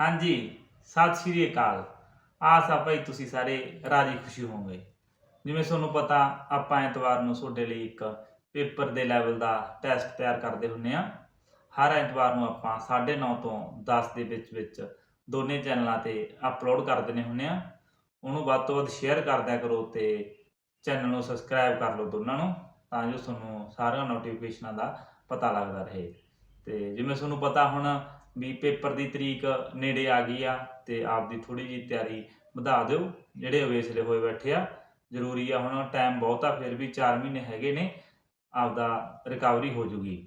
ਹਾਂਜੀ, ਸਤਿ ਸ਼੍ਰੀ ਅਕਾਲ। ਆਸ ਆ ਭਾਈ ਤੁਸੀਂ ਸਾਰੇ ਰਾਜੀ ਖੁਸ਼ੀ ਹੋਵੋਗੇ। ਜਿਵੇਂ ਤੁਹਾਨੂੰ ਪਤਾ, ਆਪਾਂ ਐਤਵਾਰ ਨੂੰ ਤੁਹਾਡੇ ਲਈ ਇੱਕ ਪੇਪਰ ਦੇ ਲੈਵਲ ਦਾ ਟੈਸਟ ਤਿਆਰ ਕਰਦੇ ਹੁੰਨੇ ਆ। ਹਰ ਐਤਵਾਰ ਨੂੰ ਆਪਾਂ 9:30 ਤੋਂ 10 ਦੇ ਵਿੱਚ ਵਿੱਚ ਦੋਨੇ ਚੈਨਲਾਂ ਤੇ ਅਪਲੋਡ ਕਰ ਦਿੰਨੇ ਹੁੰਨੇ ਆ। ਉਹਨੂੰ ਵੱਧ ਤੋਂ ਵੱਧ ਸ਼ੇਅਰ ਕਰਦਿਆ ਕਰੋ ਤੇ ਚੈਨਲ ਨੂੰ ਸਬਸਕ੍ਰਾਈਬ ਕਰ ਲਓ ਦੋਨਾਂ ਨੂੰ, ਤਾਂ ਜੋ ਤੁਹਾਨੂੰ ਸਾਰੀਆਂ ਨੋਟੀਫਿਕੇਸ਼ਨਾਂ ਦਾ ਪਤਾ ਲੱਗਦਾ ਰਹੇ। ਤੇ ਜਿਵੇਂ ਤੁਹਾਨੂੰ ਪਤਾ ਹੁਣ ਵੀ ਪੇਪਰ ਦੀ ਤਰੀਕ ਨੇੜੇ ਆ ਗਈ ਆ ਤੇ ਆਪਦੀ ਥੋੜੀ ਜੀ ਤਿਆਰੀ ਵਧਾ ਦਿਓ। ਜਿਹੜੇ ਅਵੇਸਲੇ ਹੋਏ ਬੈਠੇ ਆ, ਜ਼ਰੂਰੀ ਆ ਹੁਣ ਟਾਈਮ ਬਹੁਤ ਆ, ਫਿਰ ਵੀ 4 ਮਹੀਨੇ ਹੈਗੇ ਨੇ, ਆਪਦਾ ਰਿਕਵਰੀ ਹੋ ਜੂਗੀ।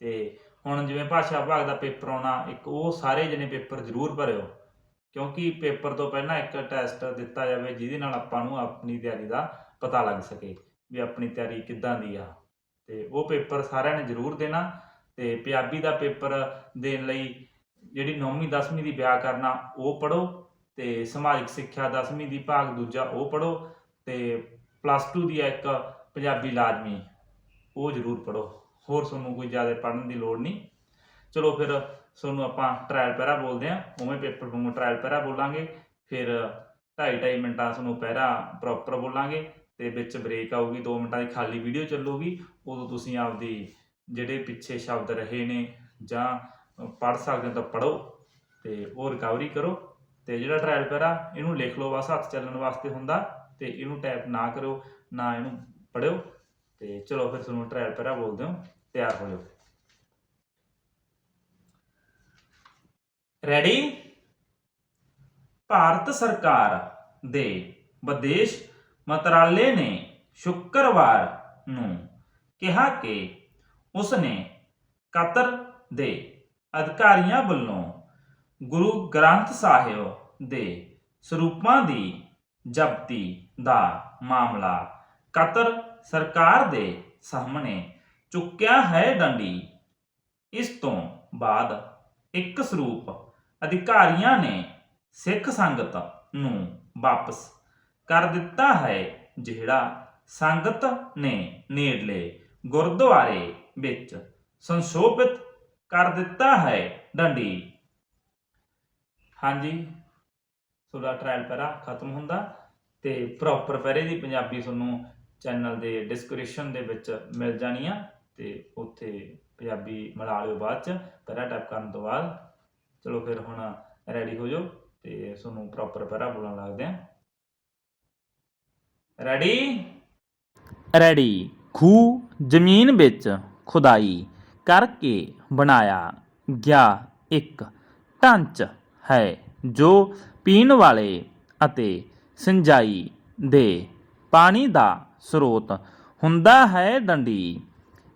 ਤੇ ਹੁਣ ਜਿਵੇਂ ਭਾਸ਼ਾ ਵਿਭਾਗ ਦਾ ਪੇਪਰ ਆਉਣਾ, ਇੱਕ ਉਹ ਸਾਰੇ ਜਣੇ ਪੇਪਰ ਜ਼ਰੂਰ ਭਰਿਓ, ਕਿਉਂਕਿ ਪੇਪਰ ਤੋਂ ਪਹਿਲਾਂ ਇੱਕ ਟੈਸਟ ਦਿੱਤਾ ਜਾਵੇ, ਜਿਹਦੇ ਨਾਲ ਆਪਾਂ ਨੂੰ ਆਪਣੀ ਤਿਆਰੀ ਦਾ ਪਤਾ ਲੱਗ ਸਕੇ ਵੀ ਆਪਣੀ ਤਿਆਰੀ ਕਿੱਦਾਂ ਦੀ ਆ। ਤੇ ਉਹ ਪੇਪਰ ਸਾਰਿਆਂ ਨੇ ਜ਼ਰੂਰ ਦੇਣਾ ਤੇ ਪੰਜਾਬੀ ਦਾ ਪੇਪਰ ਦੇਣ ਲਈ ਜਿਹੜੀ 9ਵੀਂ 10ਵੀਂ ਦੀ ਵਿਆਕਰਨ ਆ ਉਹ ਪੜੋ ਤੇ ਸਮਾਜਿਕ ਸਿੱਖਿਆ 10ਵੀਂ ਦੀ ਭਾਗ ਦੂਜਾ ਉਹ ਪੜੋ ਤੇ ਪਲੱਸ 2 ਦੀ ਆ ਇੱਕ ਪੰਜਾਬੀ ਲਾਜ਼ਮੀ ਉਹ ਜ਼ਰੂਰ ਪੜੋ ਹੋਰ ਤੁਹਾਨੂੰ ਕੋਈ ਜ਼ਿਆਦਾ ਪੜ੍ਹਨ ਦੀ ਲੋੜ ਨਹੀਂ। ਚਲੋ ਫਿਰ ਤੁਹਾਨੂੰ ਆਪਾਂ ਟ੍ਰਾਇਲ ਪੈਰਾ ਬੋਲਦੇ ਆ ਉਵੇਂ ਪੇਪਰ ਨੂੰ ਟ੍ਰਾਇਲ ਪੈਰਾ ਬੋਲਾਂਗੇ। ਫਿਰ 2.5 2.5 ਮਿੰਟਾਂ ਤੁਹਾਨੂੰ ਪੈਰਾ ਪ੍ਰੋਪਰ ਬੋਲਾਂਗੇ ਤੇ ਵਿੱਚ ਬ੍ਰੇਕ ਆਊਗੀ। 2 ਮਿੰਟਾਂ ਦੀ ਖਾਲੀ ਵੀਡੀਓ ਚੱਲੂਗੀ। ਉਦੋਂ ਤੁਸੀਂ ਆਪਦੀ ਜਿਹੜੇ ਪਿੱਛੇ ਸ਼ਬਦ ਰਹੇ ਨੇ ਜਾਂ ਪੜ੍ਹ ਸਕਦੇ ਹੋ ਤਾਂ ਪੜੋ ਤੇ ਉਹ ਰਿਕਵਰੀ ਕਰੋ ਤੇ ਜਿਹੜਾ ਟ੍ਰਾਇਲ ਪੈਰਾ ਇਹਨੂੰ ਲਿਖ ਲਓ ਬਸ, ਹੱਥ ਚੱਲਣ ਵਾਸਤੇ ਹੁੰਦਾ ਤੇ ਇਹਨੂੰ ਟਾਈਪ ਨਾ ਕਰੋ ਨਾ ਇਹਨੂੰ ਪੜਿਓ ਤੇ ਚਲੋ ਫਿਰ ਤੁਹਾਨੂੰ ਟ੍ਰਾਇਲ ਪੈਰਾ ਬੋਲਦੇ ਹਾਂ, ਤਿਆਰ ਹੋ ਜਾਓ। ਰੈਡੀ ਭਾਰਤ ਸਰਕਾਰ ਦੇ ਵਿਦੇਸ਼ ਮੰਤਰਾਲੇ ਨੇ ਸ਼ੁੱਕਰਵਾਰ ਨੂੰ ਕਿਹਾ ਕਿ ਉਸ ਨੇ ਕਤਰ ਦੇ ਅਧਿਕਾਰੀਆਂ ਵੱਲੋਂ ਗੁਰੂ ਗ੍ਰੰਥ ਸਾਹਿਬ ਦੇ ਸਰੂਪਾਂ ਦੀ ਜ਼ਬਤੀ ਦਾ ਮਾਮਲਾ ਕਤਰ ਸਰਕਾਰ ਦੇ ਸਾਹਮਣੇ ਚੁੱਕਿਆ ਹੈ ਡੰਡੀ। ਇਸ ਤੋਂ ਬਾਅਦ ਇੱਕ ਸਰੂਪ ਅਧਿਕਾਰੀਆਂ ਨੇ ਸਿੱਖ ਸੰਗਤ ਨੂੰ ਵਾਪਸ ਕਰ ਦਿੱਤਾ ਹੈ, ਜਿਹੜਾ ਸੰਗਤ ਨੇ ਨੇੜਲੇ ਗੁਰਦੁਆਰੇ ਵਿੱਚ ਸੰਸ਼ੋਭਿਤ ਕਰ ਦਿੱਤਾ ਹੈ। ਡੰਡੀ। ਹਾਂਜੀ। ਤੁਹਾਡਾ ਟ੍ਰਾਇਲ ਪੈਰਾ ਖਤਮ ਹੁੰਦਾ ਤੇ ਪ੍ਰੋਪਰ ਪੈਰੇ ਦੀ ਪੰਜਾਬੀ ਤੁਹਾਨੂੰ ਚੈਨਲ ਦੇ ਡਿਸਕ੍ਰਿਪਸ਼ਨ ਦੇ ਵਿੱਚ ਮਿਲ ਜਾਣੀ ਆ ਤੇ ਉੱਥੇ ਪੰਜਾਬੀ ਮਿਲਾ ਲਿਓ ਬਾਅਦ ਚ। ਪੈਰਾ ਟਾਈਪ ਕਰਨ ਤੋਂ ਬਾਅਦ ਚਲੋ ਫਿਰ ਹੁਣ ਰੈਡੀ ਹੋ ਜਾਓ ਤੇ ਤੁਹਾਨੂੰ ਪ੍ਰੋਪਰ ਪੈਰਾ ਬੋਲਣ ਲੱਗਦੇ ਆ। ਰੈਡੀ ਰੈਡੀ ਖੂ ਜ਼ਮੀਨ ਵਿੱਚ। ਖੁਦਾਈ ਕਰਕੇ ਬਣਾਇਆ ਗਿਆ ਇੱਕ ਢੰਚ ਹੈ, ਜੋ ਪੀਣ ਵਾਲੇ ਅਤੇ ਸਿੰਜਾਈ ਦੇ ਪਾਣੀ ਦਾ ਸਰੋਤ ਹੁੰਦਾ ਹੈ। ਡੰਡੀ,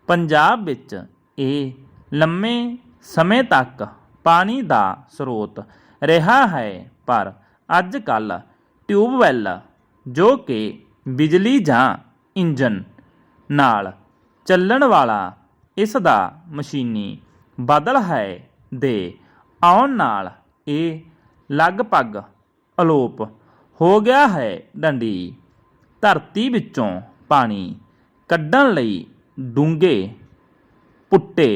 ਪੰਜਾਬ ਵਿੱਚ ਇਹ ਲੰਮੇ ਸਮੇਂ ਤੱਕ ਪਾਣੀ ਦਾ ਸਰੋਤ ਰਿਹਾ ਹੈ, ਪਰ ਅੱਜ ਕੱਲ ਟਿਊਬਵੈੱਲ, ਜੋ ਕਿ ਬਿਜਲੀ ਜਾਂ ਇੰਜਨ ਨਾਲ ਚੱਲਣ ਵਾਲਾ ਇਸ ਦਾ ਮਸ਼ੀਨੀ ਬਦਲ ਹੈ ਦੇ ਆਉਣ ਨਾਲ ਇਹ ਲਗਭਗ ਅਲੋਪ ਹੋ ਗਿਆ ਹੈ ਡੰਡੀ। ਧਰਤੀ ਵਿੱਚੋਂ ਪਾਣੀ ਕੱਢਣ ਲਈ ਡੂੰਘੇ ਪੁੱਟੇ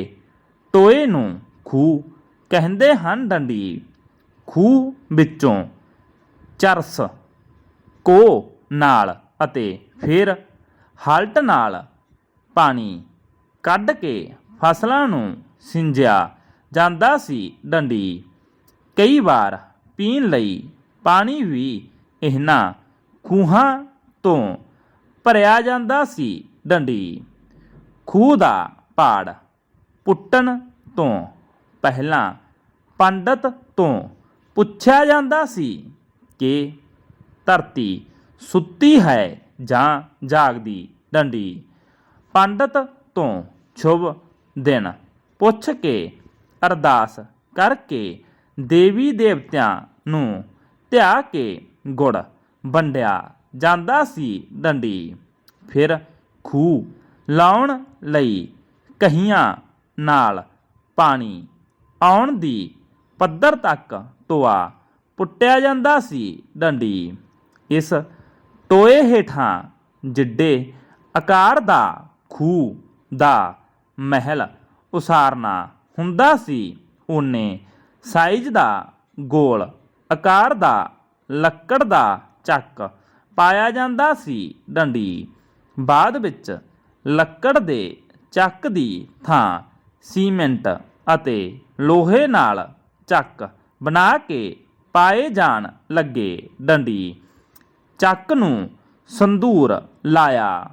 ਟੋਏ ਨੂੰ ਖੂਹ ਕਹਿੰਦੇ ਹਨ ਡੰਡੀ। ਖੂਹ ਵਿੱਚੋਂ ਚਰਸ ਕੋ ਨਾਲ ਅਤੇ ਫਿਰ ਹਲਟ ਨਾਲ ਪਾਣੀ ਕੱਢ ਕੇ ਫਸਲਾਂ ਨੂੰ ਸਿੰਜਿਆ ਜਾਂਦਾ ਸੀ ਡੰਡੀ। ਕਈ ਵਾਰ ਪੀਣ ਲਈ ਪਾਣੀ ਵੀ ਇਹਨਾਂ ਖੂਹਾਂ ਤੋਂ ਭਰਿਆ ਜਾਂਦਾ ਸੀ ਡੰਡੀ। ਖੂਹ ਦਾ ਪਾੜ ਪੁੱਟਣ ਤੋਂ ਪਹਿਲਾਂ ਪੰਡਤ ਤੋਂ ਪੁੱਛਿਆ ਜਾਂਦਾ ਸੀ ਕਿ ਧਰਤੀ ਸੁੱਤੀ ਹੈ ਜਾਂ ਜਾਗਦੀ ਡੰਡੀ। ਪੰਡਤ ਤੋਂ ਸ਼ੁਭ ਦਿਨ। ਪੁੱਛ ਕੇ ਅਰਦਾਸ ਕਰਕੇ ਦੇਵੀ ਦੇਵਤਿਆਂ ਨੂੰ ਧਿਆ ਕੇ ਗੁੜ। ਵੰਡਿਆ ਜਾਂਦਾ ਸੀ ਡੰਡੀ। ਫਿਰ ਖੂਹ ਲਾਉਣ ਲਈ ਕਹੀਆਂ ਨਾਲ ਪਾਣੀ ਆਉਣ ਦੀ ਪੱਧਰ ਤੱਕ ਟੋਆ ਪੁੱਟਿਆ ਜਾਂਦਾ ਸੀ ਡੰਡੀ। ਇਸ ਟੋਏ ਹੇਠਾਂ ਜਿੱਡੇ ਆਕਾਰ ਦਾ ਖੂਹ ਦਾ ਮਹਿਲ ਉਸਾਰਨਾ ਹੁੰਦਾ ਸੀ। ਉਹਨੇ ਸਾਈਜ਼ ਦਾ ਗੋਲ, ਆਕਾਰ ਦਾ, ਲੱਕੜ ਦਾ ਚੱਕ ਪਾਇਆ ਜਾਂਦਾ ਸੀ ਡੰਡੀ। ਬਾਅਦ ਵਿੱਚ ਲੱਕੜ ਦੇ ਚੱਕ ਦੀ ਥਾਂ ਸੀਮੈਂਟ ਅਤੇ ਲੋਹੇ ਨਾਲ ਚੱਕ ਬਣਾ ਕੇ ਪਾਏ ਜਾਣ ਲੱਗੇ। ਡੰਡੀ ਚੱਕ ਨੂੰ ਸੰਦੂਰ ਲਾਇਆ।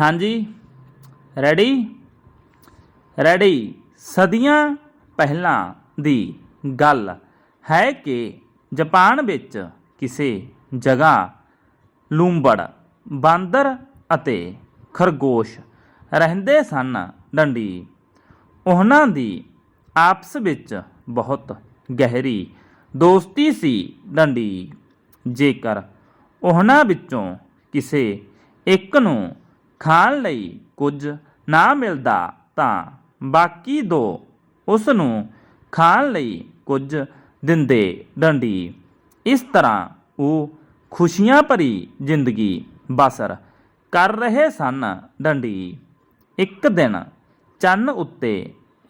ਹਾਂਜੀ। ਰੈਡੀ ਰੈਡੀ ਸਦੀਆਂ ਪਹਿਲਾਂ ਦੀ ਗੱਲ ਹੈ ਕਿ ਜਾਪਾਨ ਵਿੱਚ ਕਿਸੇ ਜਗ੍ਹਾ ਲੂੰਬੜ, ਬਾਂਦਰ ਅਤੇ ਖਰਗੋਸ਼ ਰਹਿੰਦੇ ਸਨ ਡੰਡੀ। ਉਹਨਾਂ ਦੀ ਆਪਸ ਵਿੱਚ ਬਹੁਤ ਗਹਿਰੀ ਦੋਸਤੀ ਸੀ ਡੰਡੀ। ਜੇਕਰ ਉਹਨਾਂ ਵਿੱਚੋਂ ਕਿਸੇ ਇੱਕ ਨੂੰ ਖਾਣ ਲਈ ਕੁਝ ਨਾ ਮਿਲਦਾ ਤਾਂ ਬਾਕੀ ਦੋ ਉਸ ਨੂੰ ਖਾਣ ਲਈ ਕੁਝ ਦਿੰਦੇ ਡੰਡੀ। ਇਸ ਤਰ੍ਹਾਂ ਉਹ ਖੁਸ਼ੀਆਂ ਭਰੀ ਜ਼ਿੰਦਗੀ ਬਸਰ ਕਰ ਰਹੇ ਸਨ ਡੰਡੀ। ਇੱਕ ਦਿਨ ਚੰਨ ਉੱਤੇ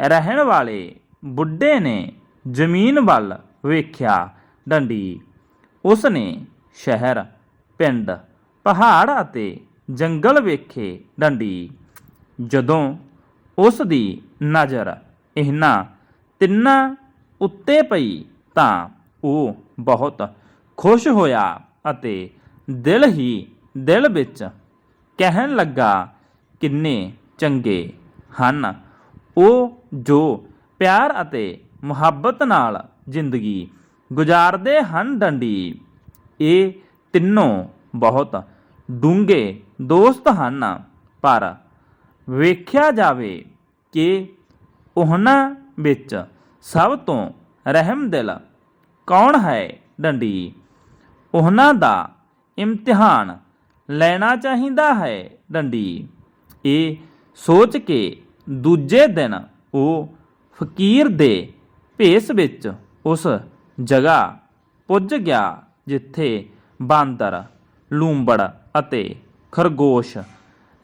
ਰਹਿਣ ਵਾਲੇ ਬੁੱਢੇ ਨੇ ਜ਼ਮੀਨ ਵੱਲ ਵੇਖਿਆ ਡੰਡੀ। ਉਸ ਨੇ ਸ਼ਹਿਰ, ਪਿੰਡ, ਪਹਾੜ ਅਤੇ ਜੰਗਲ ਵੇਖੇ ਡੰਡੀ। ਜਦੋਂ ਉਸ ਦੀ ਨਜ਼ਰ ਇਹਨਾਂ ਤਿੰਨਾਂ ਉੱਤੇ ਪਈ ਤਾਂ ਉਹ ਬਹੁਤ ਖੁਸ਼ ਹੋਇਆ ਅਤੇ ਦਿਲ ਹੀ ਦਿਲ ਵਿੱਚ ਕਹਿਣ ਲੱਗਾ, ਕਿੰਨੇ ਚੰਗੇ ਹਨ ਉਹ ਜੋ ਪਿਆਰ ਅਤੇ ਮੁਹੱਬਤ ਨਾਲ ਜ਼ਿੰਦਗੀ ਗੁਜ਼ਾਰਦੇ ਹਨ ਡੰਡੀ। ਇਹ ਤਿੰਨੋਂ ਬਹੁਤ ਡੂੰਘੇ ਦੋਸਤ ਹਨ ਪਰ ਵੇਖਿਆ ਜਾਵੇ ਕਿ ਉਹਨਾਂ ਵਿੱਚ ਸਭ ਤੋਂ ਰਹਿਮਦਿਲ ਕੌਣ ਹੈ ਡੰਡੀ? ਉਹਨਾਂ ਦਾ ਇਮਤਿਹਾਨ ਲੈਣਾ ਚਾਹੀਦਾ ਹੈ ਡੰਡੀ। ਇਹ ਸੋਚ ਕੇ ਦੂਜੇ ਦਿਨ ਉਹ ਫਕੀਰ ਦੇ ਭੇਸ ਵਿੱਚ ਉਸ ਜਗ੍ਹਾ ਪੁੱਜ ਗਿਆ ਜਿੱਥੇ ਬਾਂਦਰ, ਲੂੰਬੜ ਅਤੇ ਖਰਗੋਸ਼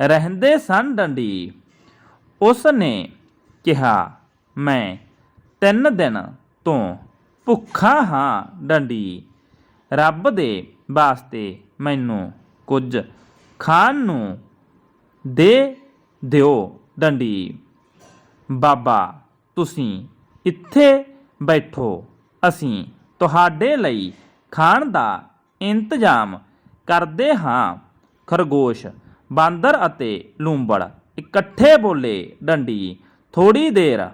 ਰਹਿੰਦੇ ਸਨ ਡੰਡੀ। ਉਸ ਨੇ ਕਿਹਾ, ਮੈਂ ਤਿੰਨ ਦਿਨ ਤੋਂ ਭੁੱਖਾ ਹਾਂ ਡੰਡੀ। ਰੱਬ ਦੇ ਵਾਸਤੇ ਮੈਨੂੰ ਕੁਝ ਖਾਣ ਨੂੰ ਦੇ ਦਿਓ ਡੰਡੀ। ਬਾਬਾ, ਤੁਸੀਂ ਇੱਥੇ ਬੈਠੋ। ਅਸੀਂ ਤੁਹਾਡੇ ਲਈ ਖਾਣ ਦਾ ਇੰਤਜ਼ਾਮ ਕਰਦੇ ਹਾਂ। ਖਰਗੋਸ਼ ਬਾਂਦਰ ਅਤੇ ਲੂੰਬੜ। ਇਕੱਠੇ ਬੋਲੇ ਡੰਡੀ ਥੋੜੀ ਦੇਰ